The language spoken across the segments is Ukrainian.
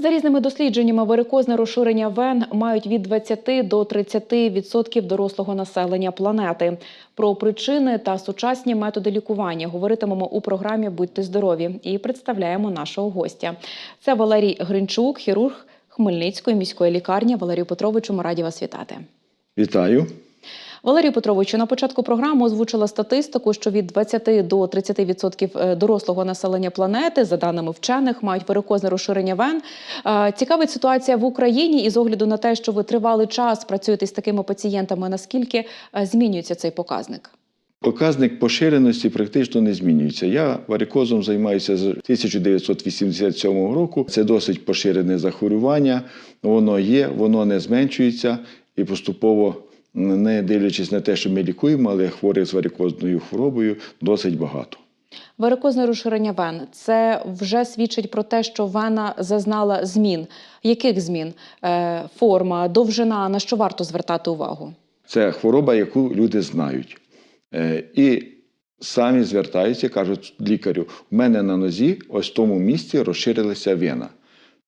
За різними дослідженнями, варикозне розширення вен мають від 20 до 30% дорослого населення планети. Про причини та сучасні методи лікування говоритимемо у програмі Будьте здорові і представляємо нашого гостя. Це Валерій Гринчук, хірург Хмельницької міської лікарні. Валерію Петровичу, ми раді вас вітати. Вітаю. Валерію Петровичу, на початку програми озвучила статистику, що від 20 до 30% дорослого населення планети, за даними вчених, мають варикозне розширення вен. Е, Цікавить ситуація в Україні і з огляду на те, що ви тривалий час працюєте з такими пацієнтами, наскільки е, змінюється цей показник? Показник поширеності практично не змінюється. Я варикозом займаюся з 1987 року. Це досить поширене захворювання. Воно є, воно не зменшується і поступово, не дивлячись на те, що ми лікуємо, але хворих з варикозною хворобою досить багато. Варикозне розширення вен це вже свідчить про те, що вена зазнала змін. Яких змін? Е, Форма, довжина, на що варто звертати увагу? Це хвороба, яку люди знають. Е, І самі звертаються, кажуть лікарю, в мене на нозі, ось в тому місці розширилася вена.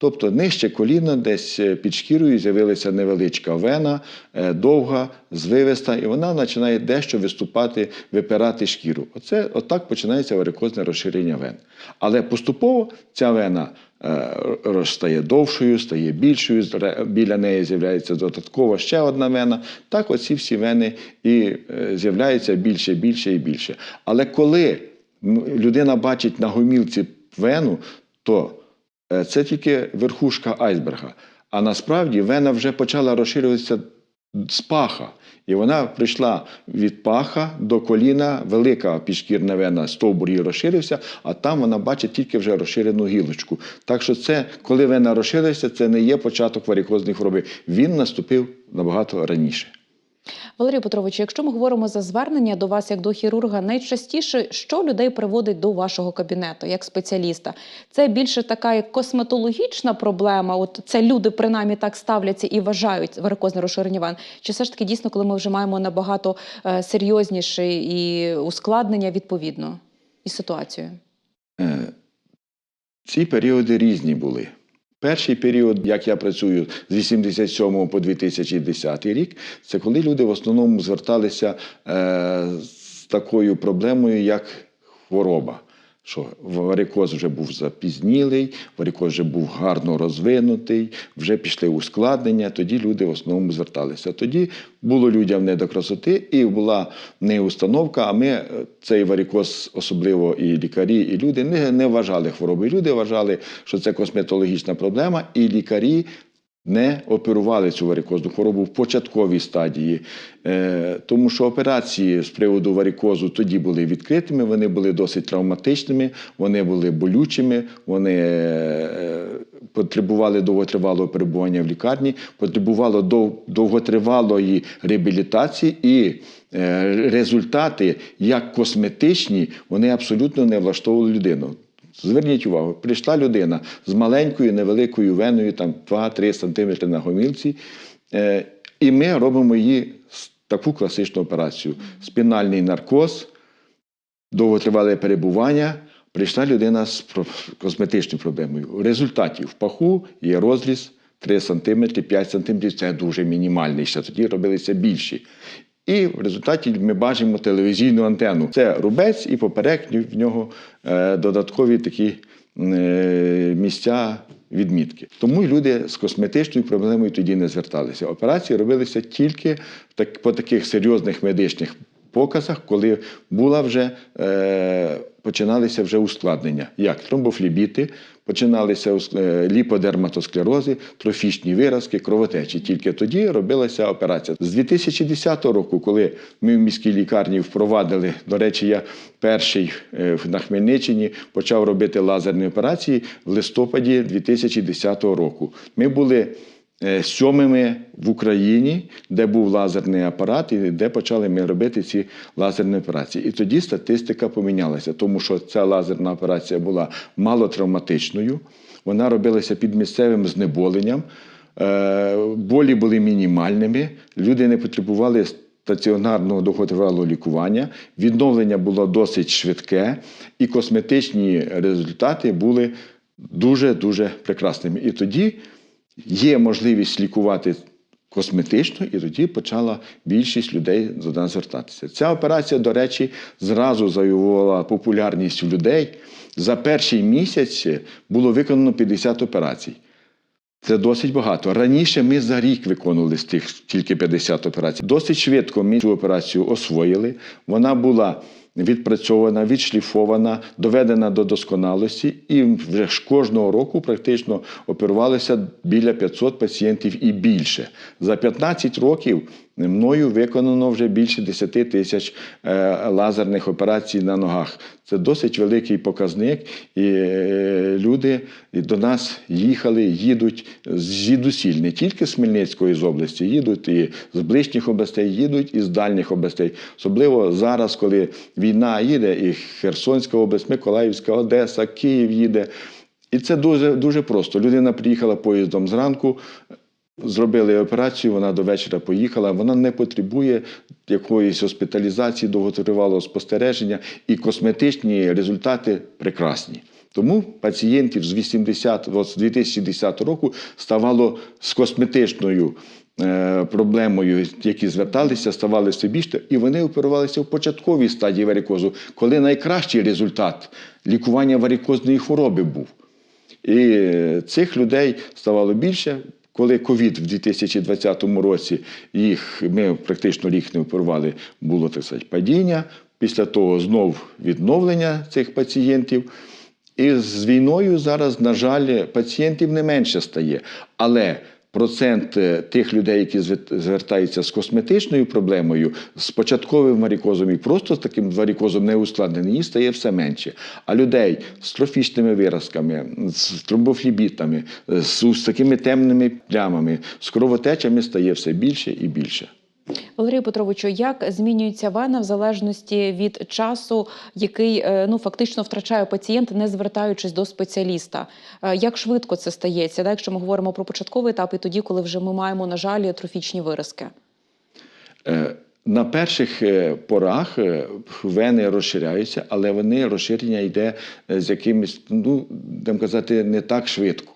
Тобто нижче коліна, десь е, під шкірою з'явилася невеличка вена, е, довга, звивиста, і вона починає дещо виступати, випирати шкіру. Оце отак починається варикозне розширення вен. Але поступово ця вена е, стає довшою, стає більшою, біля неї з'являється додатково ще одна вена. Так оці всі вени і з'являються більше, більше і більше. Але коли людина бачить на гомілці вену, то це тільки верхушка айсберга. А насправді вена вже почала розширюватися з паха. І вона прийшла від паха до коліна, велика підшкірна вена, стовбур її розширився, а там вона бачить тільки вже розширену гілочку. Так що це, коли вена розширилася, це не є початок варикозної хвороби. Він наступив набагато раніше. Валерію Петровичу, якщо ми говоримо за звернення до вас як до хірурга, найчастіше що людей приводить до вашого кабінету як спеціаліста? Це більше така як косметологічна проблема. От це люди принаймні так ставляться і вважають варикозне розширення вен. Чи все ж таки дійсно, коли ми вже маємо набагато е, серйозніше і ускладнення відповідно і ситуацію? Е, Ці періоди різні були. Перший період, як я працюю з 87 по 2010 рік, це коли люди в основному зверталися е, з такою проблемою, як хвороба. Що варикоз вже був запізнілий, варикоз вже був гарно розвинутий, вже пішли ускладнення. Тоді люди в основному зверталися. Тоді було людям не до красоти, і була не установка. А ми е, цей варикоз, особливо і лікарі, і люди не, не вважали хворобою. Люди вважали, що це косметологічна проблема, і лікарі не оперували цю варикозну хворобу в початковій стадії, Е, тому що операції з приводу варикозу тоді були відкритими, вони були досить травматичними, вони були болючими, вони е, потребували довготривалого перебування в лікарні, потребувало довготривалої реабілітації і е, результати, як косметичні, вони абсолютно не влаштовували людину. Зверніть увагу, прийшла людина з маленькою невеликою веною, там 2-3 см на гомілці, е, і ми робимо її таку класичну операцію: спінальний наркоз, довготривале перебування. Прийшла людина з косметичною проблемою. У результаті в паху є розріз 3 см, 5 см це дуже мінімальний. Ще тоді робилися більші. І в результаті ми бачимо телевізійну антенну. Це рубець, і поперек в нього е, додаткові такі е, місця відмітки. Тому люди з косметичною проблемою тоді не зверталися. Операції робилися тільки по таких серйозних медичних показах, коли була вже, е, починалися вже ускладнення, як тромбофлібіти, починалися е, ліподерматосклерози, трофічні виразки, кровотечі. Тільки тоді робилася операція. З 2010 року, коли ми в міській лікарні впровадили, до речі, я перший е, на Хмельниччині почав робити лазерні операції в листопаді 2010 року. Ми були сьомими в Україні, де був лазерний апарат, і де почали ми робити ці лазерні операції. І тоді статистика помінялася, тому що ця лазерна операція була малотравматичною, вона робилася під місцевим знеболенням, е, болі були мінімальними, люди не потребували стаціонарного довготривалого лікування, відновлення було досить швидке, і косметичні результати були дуже-дуже прекрасними. І тоді є можливість лікувати косметично, і тоді почала більшість людей до нас звертатися. Ця операція, до речі, зразу завоювала популярність у людей. За перший місяць було виконано 50 операцій. Це досить багато. Раніше ми за рік виконували з тих тільки 50 операцій. Досить швидко ми цю операцію освоїли. Вона була відпрацьована, відшліфована, доведена до досконалості, і вже ж кожного року практично оперувалися біля 500 пацієнтів і більше. За 15 років мною виконано вже більше 10 тисяч е, лазерних операцій на ногах. Це досить великий показник, і е, люди до нас їхали, їдуть звідусіль, не тільки з Хмельницької області, їдуть і з ближніх областей, їдуть і з дальніх областей. Особливо зараз, коли війна їде, і Херсонська область, Миколаївська, Одеса, Київ їде. І це дуже, дуже просто. Людина приїхала поїздом зранку, Зробили операцію, вона до вечора поїхала. Вона не потребує якоїсь госпіталізації, довготривалого спостереження, і косметичні результати прекрасні. Тому пацієнтів з 80, от з 2010 року ставало з косметичною е, проблемою, які зверталися, ставали все більше, і вони оперувалися в початковій стадії варикозу, коли найкращий результат лікування варикозної хвороби був. І е, цих людей ставало більше. Коли ковід в 2020 році їх ми практично рік не оперували, було так сказати, падіння. Після того знов відновлення цих пацієнтів. І з війною зараз, на жаль, пацієнтів не менше стає. Але процент е, тих людей, які звер- звертаються з косметичною проблемою, з початковим варікозом і просто з таким варікозом неускладненим, їх стає все менше. А людей з трофічними виразками, з тромбофлібітами, з, з такими темними плямами, з кровотечами стає все більше і більше. Валерію Петровичу, як змінюється вена в залежності від часу, який е, ну фактично втрачає пацієнт, не звертаючись до спеціаліста? Е, Як швидко це стається? Да, якщо ми говоримо про початковий етап, і тоді, коли вже ми маємо на жаль атрофічні виразки? Е, На перших порах вени розширяються, але вони розширення йде з якимось, ну, будемо казати, не так швидко.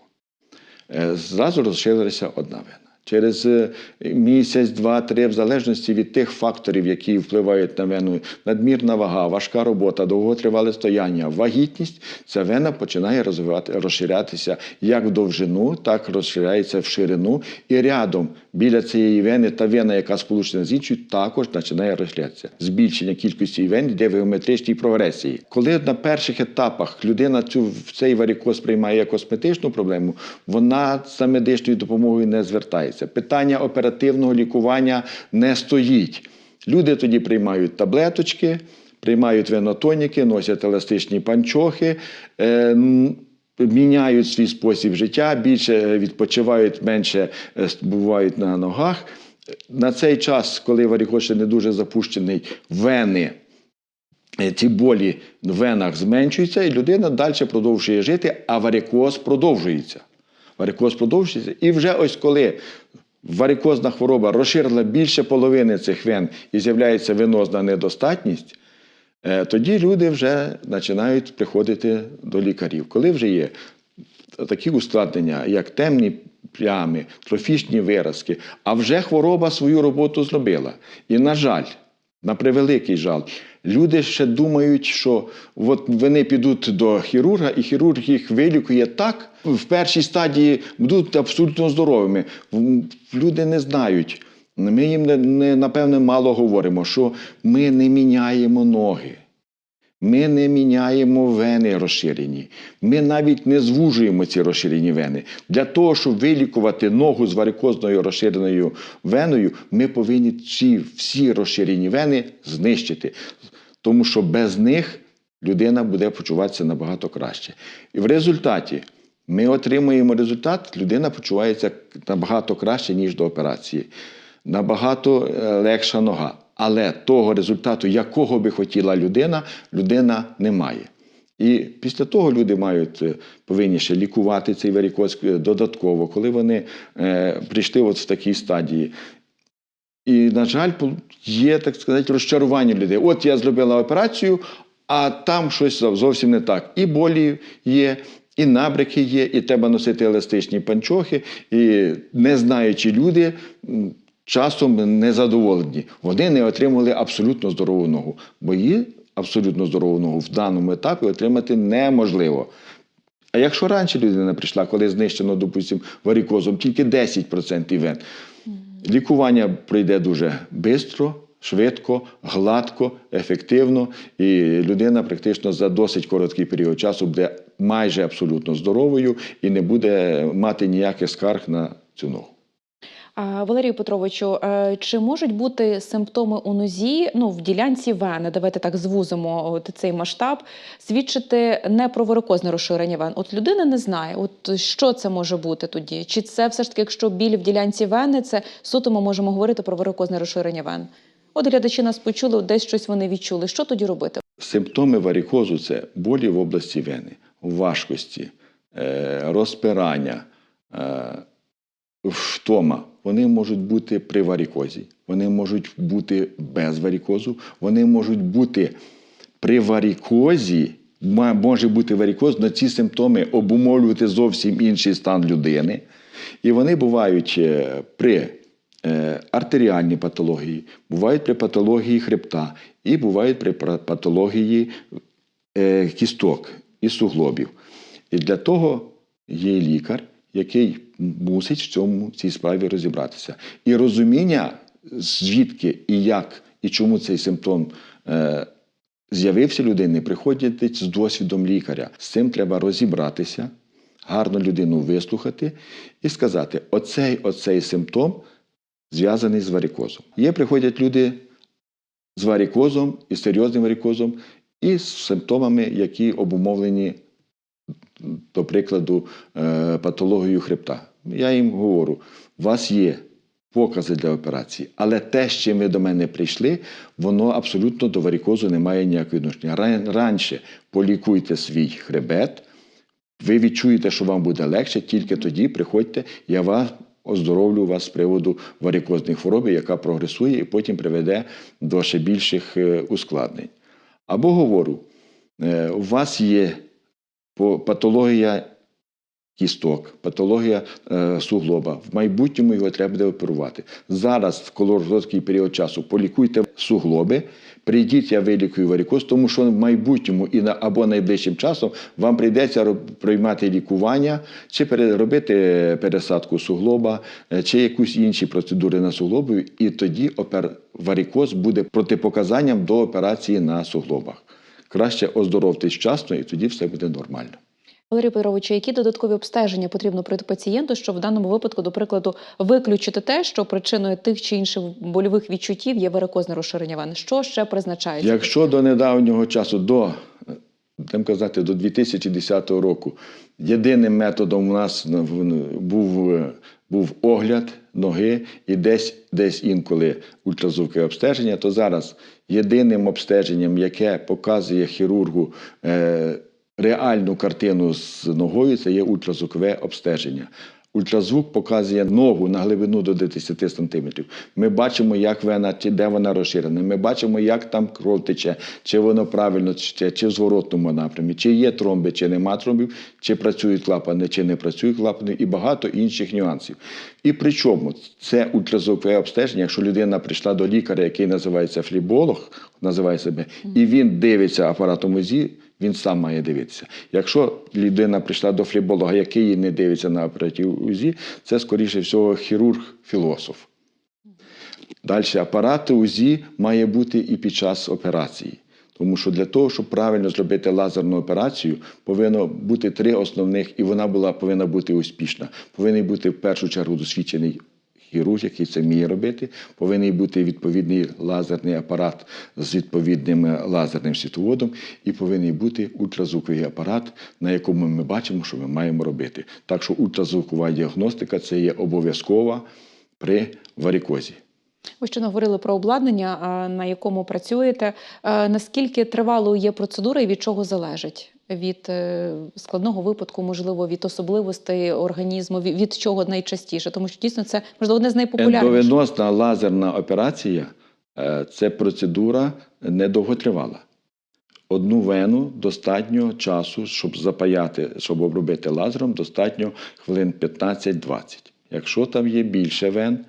Зразу розширилася одна вена. Через е, місяць, два, три, в залежності від тих факторів, які впливають на вену, надмірна вага, важка робота, довготривале стояння, вагітність, ця вена починає розвивати, розширятися як в довжину, так розширяється в ширину. І рядом біля цієї вени та вена, яка сполучена з іншою, також починає розширятися. Збільшення кількості вен йде в геометричній прогресії. Коли на перших етапах людина цю цей варикоз приймає як косметичну проблему, вона за медичною допомогою не звертається. Питання оперативного лікування не стоїть. Люди тоді приймають таблеточки, приймають венотоніки, носять еластичні панчохи. Е, Міняють свій спосіб життя, більше відпочивають, менше е, бувають на ногах. На цей час, коли варикоз ще не дуже запущений, вени е, ці болі в венах зменшуються, і людина далі продовжує жити, а варикоз продовжується. Варикоз продовжується. І вже ось коли варикозна хвороба розширила більше половини цих вен і з'являється венозна недостатність, е, тоді люди вже починають приходити до лікарів. Коли вже є такі ускладнення, як темні плями, трофічні виразки, а вже хвороба свою роботу зробила. І, на жаль, на превеликий жаль, люди ще думають, що от вони підуть до хірурга, і хірург їх вилікує так, в першій стадії будуть абсолютно здоровими. Люди не знають. Ми їм не, не, напевне мало говоримо, що ми не міняємо ноги. Ми не міняємо вени розширені. Ми навіть не звужуємо ці розширені вени. Для того, щоб вилікувати ногу з варикозною розширеною веною, ми повинні ці всі розширені вени знищити. Тому що без них людина буде почуватися набагато краще. І в результаті ми отримуємо результат, людина почувається набагато краще, ніж до операції. Набагато е, легша нога. Але того результату, якого би хотіла людина, людина не має. І після того люди мають е, повинні ще лікувати цей варикоз е, додатково, коли вони е, прийшли от в такій стадії. І, на жаль, є, так сказати, розчарування людей. От я зробила операцію, а там щось зовсім не так. І болі є, І набряки є, і треба носити еластичні панчохи, і не знаючи люди. Часом незадоволені. Вони не отримали абсолютно здорову ногу, бо її абсолютно здорову ногу в даному етапі отримати неможливо. А якщо раніше людина прийшла, коли знищено, допустимо, варикозом тільки 10% вен, лікування пройде дуже швидко, швидко, гладко, ефективно, і людина практично за досить короткий період часу буде майже абсолютно здоровою і не буде мати ніяких скарг на цю ногу. Валерію Петровичу, е, чи можуть бути симптоми у нозі, ну в ділянці вени, давайте так звузимо от цей масштаб, свідчити не про варикозне розширення вен? От людина не знає, от що це може бути тоді? Чи це все ж таки, якщо біль в ділянці вени, це суто ми можемо говорити про варикозне розширення вен? От глядачі нас почули, десь щось вони відчули. Що тоді робити? Симптоми варикозу це болі в області вени, важкості, е, розпирання, е, втома. Вони можуть бути при варикозі, вони можуть бути без варикозу, вони можуть бути при варикозі. ма- Може бути варикоз, але ці симптоми обумовлювати зовсім інший стан людини. І вони бувають е, при е, артеріальній патології, бувають при патології хребта і бувають при патології е, кісток і суглобів. І для того є лікар, який мусить в цьому в цій справі розібратися. І розуміння, звідки і як, і чому цей симптом е, з'явився людини, приходять з досвідом лікаря. З цим треба розібратися, гарно людину вислухати і сказати: оцей, оцей симптом зв'язаний з варикозом. Є приходять люди з варикозом і серйозним варикозом, і з симптомами, які обумовлені, до прикладу, е, патологією хребта. Я їм говорю: у вас є покази для операції, але те, з чим ви до мене прийшли, воно абсолютно до варикозу не має ніякого відношення. Ран- Раніше полікуйте свій хребет, ви відчуєте, що вам буде легше, тільки тоді приходьте, я вас оздоровлю вас з приводу варикозної хвороби, яка прогресує і потім приведе до ще більших е, ускладнень. Або говорю, е, у вас є патологія кісток, патологія е, суглоба. В майбутньому його треба буде оперувати. Зараз, в короткий період часу, полікуйте суглоби, прийдіть, я вилікую варикоз, тому що в майбутньому і на, або найближчим часом вам прийдеться приймати лікування, чи переробити пересадку суглоба, е, чи якусь інші процедури на суглобі, і тоді опер... варикоз буде протипоказанням до операції на суглобах. Краще оздоровтесь вчасно, і тоді все буде нормально. Валерій Петровичу, які додаткові обстеження потрібно пройти пацієнту, щоб в даному випадку, до прикладу, виключити те, що причиною тих чи інших больових відчуттів є варикозне розширення вен? Що ще призначається? Якщо до недавнього часу, до, будемо казати, до 2010 року, єдиним методом у нас був, був огляд ноги і десь, десь інколи ультразвукове обстеження, то зараз єдиним обстеженням, яке показує хірургу е, реальну картину з ногою, це є ультразвукове обстеження. Ультразвук показує ногу на глибину до 10 см. Ми бачимо, як вена, чи де вона розширена. Ми бачимо, як там кров тече, чи воно правильно тече, чи в зворотному напрямі, чи є тромби, чи нема тромбів, чи працюють клапани, чи не працюють клапани, і багато інших нюансів. І причому це ультразвукове обстеження, якщо людина прийшла до лікаря, який називається фліболог, називає себе, і він дивиться апаратом УЗІ, він сам має дивитися. Якщо людина прийшла до фліболога, який не дивиться на апараті УЗІ, це, скоріше всього, хірург-філософ. Далі апарат УЗІ має бути і під час операції. Тому що для того, щоб правильно зробити лазерну операцію, повинно бути три основних, і вона була, повинна бути успішна. Повинен бути в першу чергу досвідчений хірург, який це вміє робити, повинен бути відповідний лазерний апарат з відповідним е, лазерним світоводом, і повинен бути ультразвуковий апарат, на якому ми бачимо, що ми маємо робити. Так що ультразвукова діагностика це є обов'язкова при варикозі. Ви ще говорили про обладнання, на якому працюєте. Е, Наскільки тривалою є процедура і від чого залежить? Від е, складного випадку, можливо, від особливостей організму, від, чого найчастіше? Тому що дійсно це можливо одне з найпопулярніших. Ендовеносна лазерна операція е, це процедура недовготривала. Одну вену достатньо часу, щоб запаяти, щоб обробити лазером, достатньо хвилин 15-20. Якщо там є більше вен,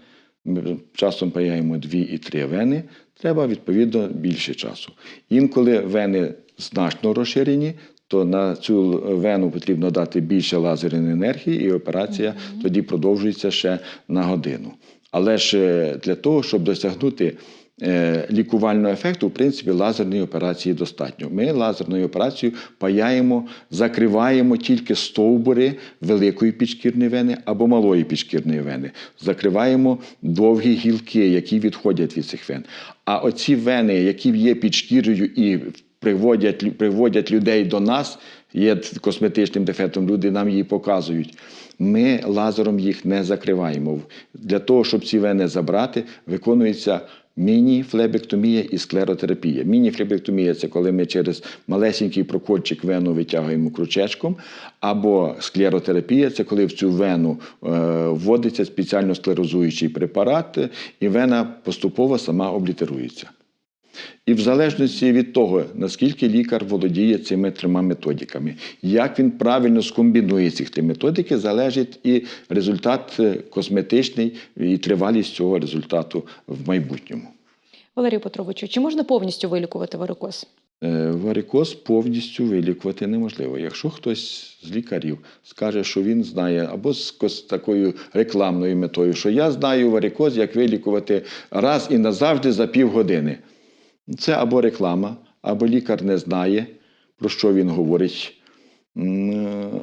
ми часом паяємо 2 і 3 вени, треба відповідно більше часу. Інколи вени значно розширені, то на цю вену потрібно дати більше лазерної енергії, і операція тоді продовжується ще на годину. Але ж е, для того, щоб досягнути е, лікувального ефекту, в принципі, лазерної операції достатньо. Ми лазерною операцією паяємо, закриваємо тільки стовбури великої підшкірної вени або малої підшкірної вени. Закриваємо довгі гілки, які відходять від цих вен. А оці вени, які є під шкірою і приводять, приводять людей до нас, є косметичним дефектом, люди нам її показують. Ми лазером їх не закриваємо. Для того, щоб ці вени забрати, виконується міні-флебектомія і склеротерапія. Міні-флебектомія це коли ми через малесенький прокольчик вену витягуємо крючечком, або склеротерапія це коли в цю вену е, вводиться спеціально склерозуючий препарат, і вена поступово сама облітерується. І в залежності від того, наскільки лікар володіє цими трьома методиками, як він правильно скомбінує ці три методики, залежить і результат е, косметичний, і тривалість цього результату в майбутньому. Валерію Петровичу, чи можна повністю вилікувати варикоз? Е, Варикоз повністю вилікувати неможливо. Якщо хтось з лікарів скаже, що він знає, або з такою рекламною метою, що я знаю варикоз, як вилікувати раз і назавжди за півгодини. Це або реклама, або лікар не знає, про що він говорить.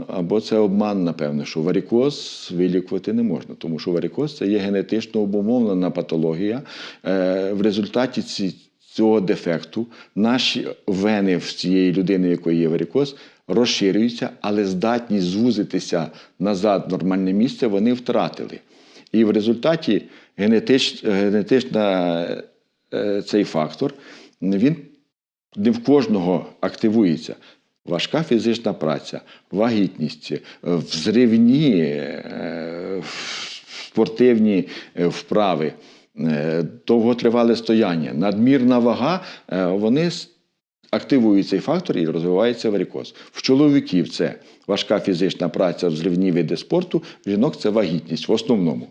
Або це обман, напевно, що варикоз вилікувати не можна, тому що варикоз це є генетично обумовлена патологія. Е, В результаті цього дефекту наші вени в цієї людини, якої є варикоз, розширюються, але здатність звузитися назад в нормальне місце вони втратили. І в результаті генетич, генетична цей фактор він не в кожного активується. Важка фізична праця, вагітність, е, взривні е, спортивні е, вправи, е, довготривале стояння, надмірна вага, е, вони активують цей фактор і розвивається варикоз. В чоловіків це важка фізична праця, взривні види спорту, жінок це вагітність в основному.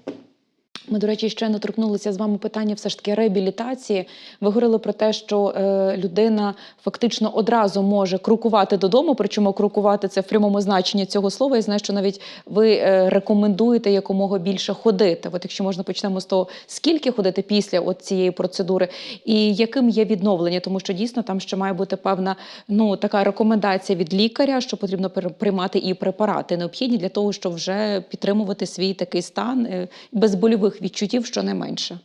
Ми, до речі, ще не торкнулися з вами питання все ж таки реабілітації. Ви говорили про те, що е, людина фактично одразу може крокувати додому, причому крокувати це в прямому значенні цього слова. Я знаю, що навіть ви е, рекомендуєте якомога більше ходити. От якщо можна почнемо з того, скільки ходити після от цієї процедури, і яким є відновлення, тому що дійсно там ще має бути певна ну така рекомендація від лікаря, що потрібно приймати і препарати необхідні для того, щоб вже підтримувати свій такий стан е, без больових відчуттів, щонайменше.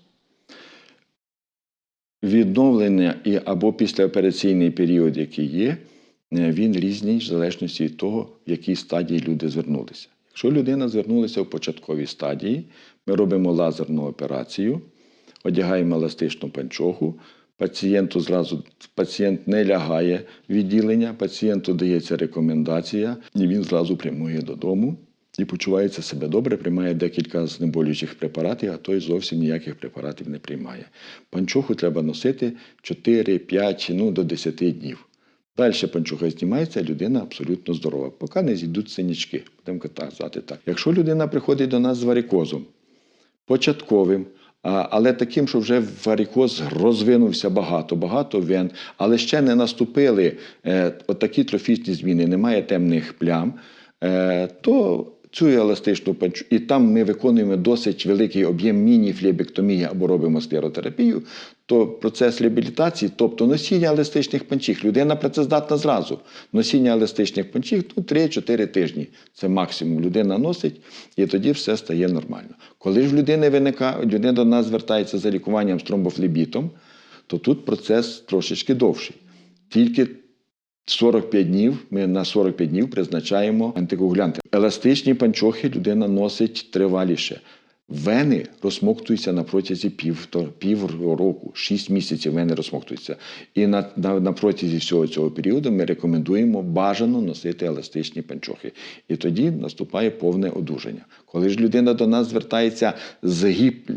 Відновлення і або післяопераційний період, який є, е, він різний в залежності від того, в якій стадії люди звернулися. Якщо людина звернулася в початковій стадії, ми робимо лазерну операцію, одягаємо еластичну панчоху. Пацієнту зразу пацієнт не лягає в відділення, пацієнту дається рекомендація, і він зразу прямує додому і почувається себе добре, приймає декілька знеболюючих препаратів, а той зовсім ніяких препаратів не приймає. Панчоху треба носити 4-5 ну, до 10 днів. Далі панчуха знімається, людина абсолютно здорова, поки не зійдуть синячки. Будемо казати так. Якщо людина приходить до нас з варикозом, початковим, але таким, що вже варикоз розвинувся багато, багато вен, але ще не наступили е, отакі трофічні зміни, немає темних плям, е, то цю еластичну панчу, і там ми виконуємо досить великий об'єм міні-флебектомії або робимо склеротерапію, то процес реабілітації, тобто носіння еластичних панчіх, людина працездатна зразу. Носіння еластичних панчіх ну, 3-4 тижні. Це максимум людина носить, і тоді все стає нормально. Коли ж в людини виникає, людина до нас звертається за лікуванням з тромбофлебітом, то тут процес трошечки довший. Тільки 45 днів ми на 45 днів призначаємо антикоагулянти. Еластичні панчохи людина носить триваліше. Вени розсмоктуються на протязі пів, пів року, 6 місяців вени розсмоктуються. І на, на, на протязі всього цього періоду ми рекомендуємо бажано носити еластичні панчохи. І тоді наступає повне одужання. Коли ж людина до нас звертається з, гіп,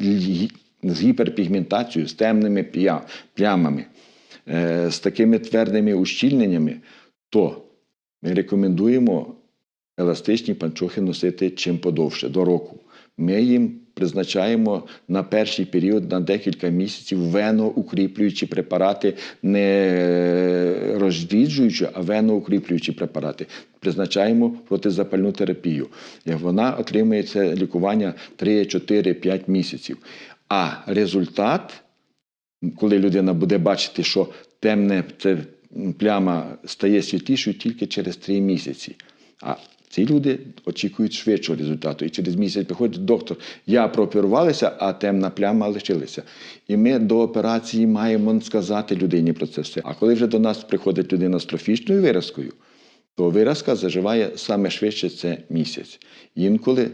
з гіперпігментацією, з темними плямами, з такими твердими ущільненнями, то ми рекомендуємо еластичні панчохи носити чим подовше, до року. Ми їм призначаємо на перший період на декілька місяців веноукріплюючі препарати, не розріджуючі, а веноукріплюючі препарати. Призначаємо протизапальну терапію. Як Вона отримує це лікування 3, 4, 5 місяців. А результат коли людина буде бачити, що темне це пляма стає світлішою тільки через три місяці. А ці люди очікують швидшого результату. І через місяць приходить доктор, я прооперувалася, а темна пляма лишилася. І ми до операції маємо сказати людині про це все. А коли вже до нас приходить людина з трофічною виразкою, то виразка заживає саме швидше це місяць. Інколи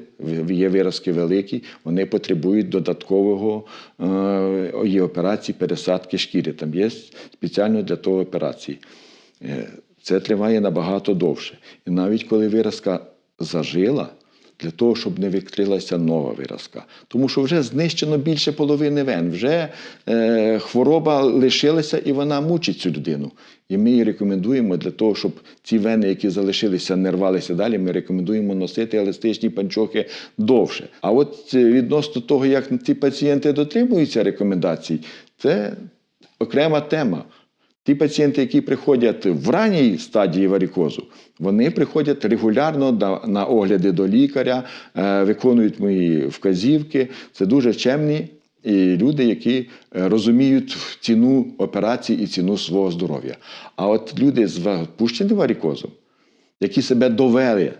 є виразки великі, вони потребують додаткового е, операції пересадки шкіри. Там є спеціально для того операції. Е, Це триває набагато довше. І навіть коли виразка зажила, для того, щоб не відкрилася нова виразка. Тому що вже знищено більше половини вен, вже е, хвороба лишилася і вона мучить цю людину. І ми їй рекомендуємо для того, щоб ці вени, які залишилися, не рвалися далі, ми рекомендуємо носити еластичні панчохи довше. А от е, відносно того, як ці пацієнти дотримуються рекомендацій, це окрема тема. Ті пацієнти, які приходять в ранній стадії варикозу, вони приходять регулярно на, огляди до лікаря, е, виконують мої вказівки. Це дуже чемні люди, які е, розуміють ціну операції і ціну свого здоров'я. А от люди з запущеним варикозом, які себе довели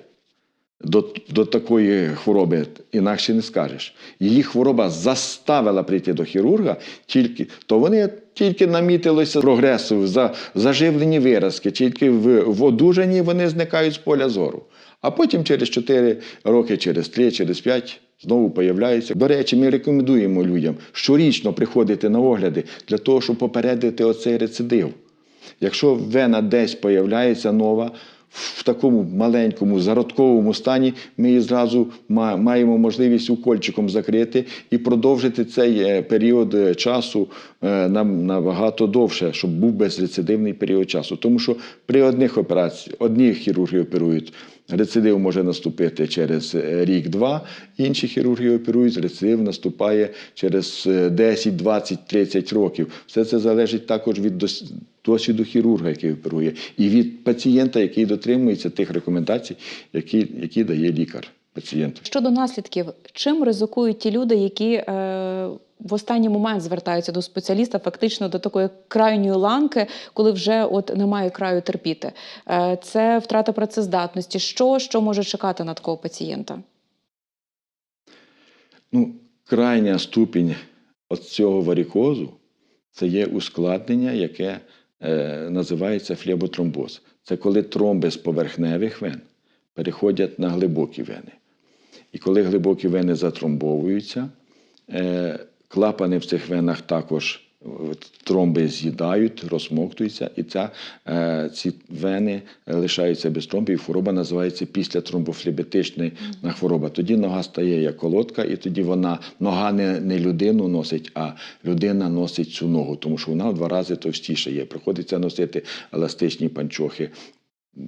до, до такої хвороби, інакше не скажеш. Її хвороба заставила прийти до хірурга, тільки, то вони тільки намітилися прогресу, за, заживлені виразки, тільки в, в одужанні вони зникають з поля зору. А потім через 4 роки, через 3, через 5 знову появляються. До речі, ми рекомендуємо людям щорічно приходити на огляди для того, щоб попередити оцей рецидив. Якщо вена десь появляється нова, в такому маленькому зародковому стані, ми її зразу ма- маємо можливість укольчиком закрити і продовжити цей е, період е, часу е, нам набагато довше, щоб був безрецидивний період часу. Тому що при одних операціях, одні хірурги оперують. Рецидив може наступити через рік-два, інші хірурги оперують, рецидив наступає через е, 10, 20, 30 років. Все це залежить також від досвіду хірурга, який оперує, і від пацієнта, який дотримується тих рекомендацій, які, які дає лікар пацієнту. Щодо наслідків, чим ризикують ті люди, які е, в останній момент звертаються до спеціаліста, фактично до такої крайньої ланки, коли вже от немає краю терпіти? Е, це втрата працездатності. Що, що може чекати на такого пацієнта? Ну, крайня ступінь от цього варикозу це є ускладнення, яке називається флеботромбоз. Це коли тромби з поверхневих вен переходять на глибокі вени. І коли глибокі вени затромбовуються, е, клапани в цих венах також е, тромби з'їдають, розмоктуються, і ця, е, ці вени е, лишаються без тромбів. і Хвороба називається післятромбофлебетична хвороба. Тоді нога стає як колодка, і тоді вона нога не, не людину носить, а людина носить цю ногу, тому що вона в два рази товстіша є. Приходиться носити еластичні панчохи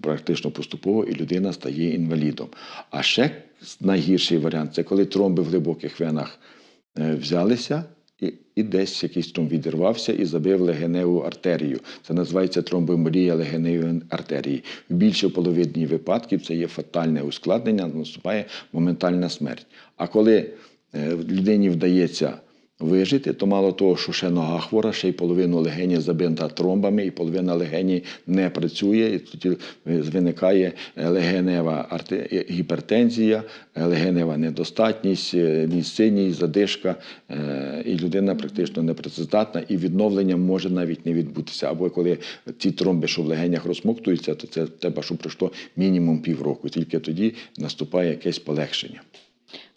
практично поступово, і людина стає інвалідом. А ще найгірший варіант це коли тромби в глибоких венах е, взялися. І, десь якийсь тромб відірвався і забив легеневу артерію. Це називається тромбоморія легеневої артерії. В більше половині випадків це є фатальне ускладнення, наступає моментальна смерть. А коли е, людині вдається вижити, то мало того, що ще нога хвора, ще й половину легені забита тромбами, і половина легені не працює, і тоді виникає е, легенева гіпертензія, е, легенева недостатність, е, задишка, е, і людина практично непрацездатна, і відновлення може навіть не відбутися. Або коли ці тромби, що в легенях розмоктуються, то це треба, щоб пройшло мінімум півроку. Тільки тоді наступає якесь полегшення.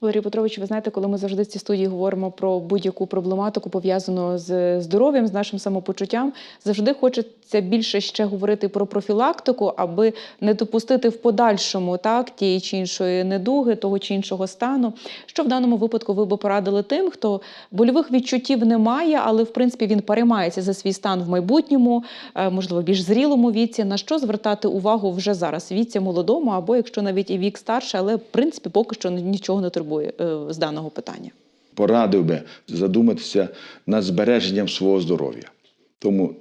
Валерій Петрович, ви знаєте, коли ми завжди в цій студії говоримо про будь-яку проблематику пов'язану з здоров'ям, з нашим самопочуттям, завжди хочеться більше ще говорити про профілактику, аби не допустити в подальшому так тієї чи іншої недуги, того чи іншого стану. Що в даному випадку ви би порадили тим, хто больових відчуттів немає, але в принципі він переймається за свій стан в майбутньому, е, можливо, більш зрілому віці. На що звертати увагу вже зараз? Віці молодому, або якщо навіть і вік старше, але в принципі поки що нічого не турбує е, з даного питання. Порадив би задуматися над збереженням свого здоров'я. Тому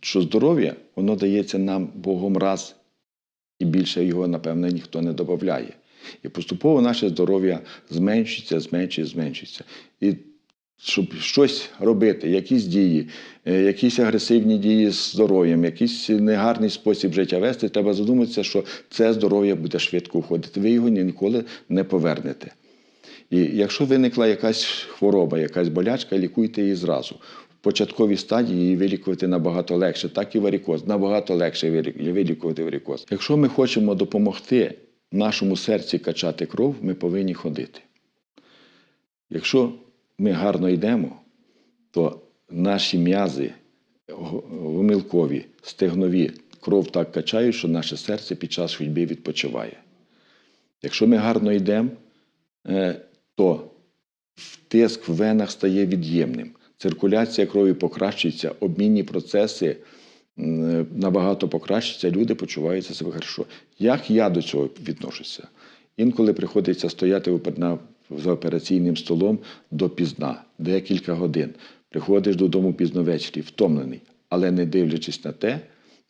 що здоров'я воно дається нам Богом раз, і більше його, напевно, ніхто не додає. І поступово наше здоров'я зменшується, зменшується, зменшується. І щоб щось робити, якісь дії, е, якісь агресивні дії з здоров'ям, якийсь негарний спосіб життя вести, треба задуматися, що це здоров'я буде швидко уходити. Ви його ніколи не повернете. І якщо виникла якась хвороба, якась болячка, лікуйте її зразу. В початковій стадії її вилікувати набагато легше, так і варикоз, набагато легше вилікувати варикоз. Якщо ми хочемо допомогти нашому серці качати кров, ми повинні ходити. Якщо ми гарно йдемо, то наші м'язи го- гомілкові, стегнові, кров так качають, що наше серце під час ходьби відпочиває. Якщо ми гарно йдемо, е, то тиск в венах стає від'ємним. Циркуляція крові покращується, обмінні процеси набагато покращуються, люди почуваються себе хорошо. Як я до цього відношуся? Інколи приходиться стояти за операційним столом допізна, декілька годин. Приходиш додому пізно ввечері, втомлений. Але не дивлячись на те,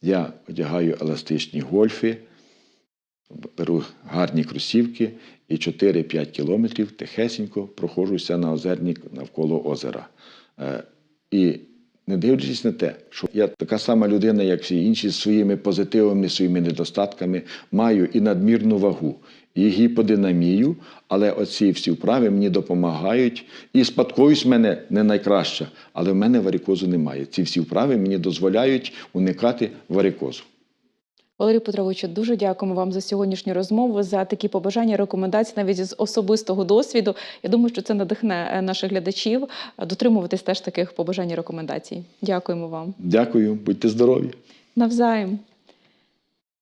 я одягаю еластичні гольфи, беру гарні кросівки і 4-5 кілометрів тихесенько проходжуся на озерні навколо озера. Е, І не дивлячись на те, що я така сама людина, як всі інші, з своїми позитивами, своїми недостатками, маю і надмірну вагу, і гіподинамію, але оці всі вправи мені допомагають. І спадковість в мене не найкраща, але в мене варикозу немає. Ці всі вправи мені дозволяють уникати варикозу. Валерій Петровичу, дуже дякуємо вам за сьогоднішню розмову, за такі побажання, рекомендації, навіть з особистого досвіду. Я думаю, що це надихне е, наших глядачів е, дотримуватись теж таких побажань і рекомендацій. Дякуємо вам. Дякую, будьте здорові! Навзаєм.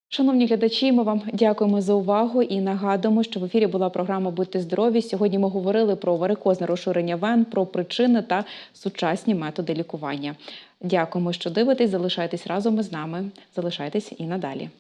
Шановні глядачі, ми вам дякуємо за увагу і нагадуємо, що в ефірі була програма Будьте здорові. Сьогодні ми говорили про варикозне розширення вен, про причини та сучасні методи лікування. Дякуємо, що дивитесь. Залишайтесь разом із нами. Залишайтесь і надалі.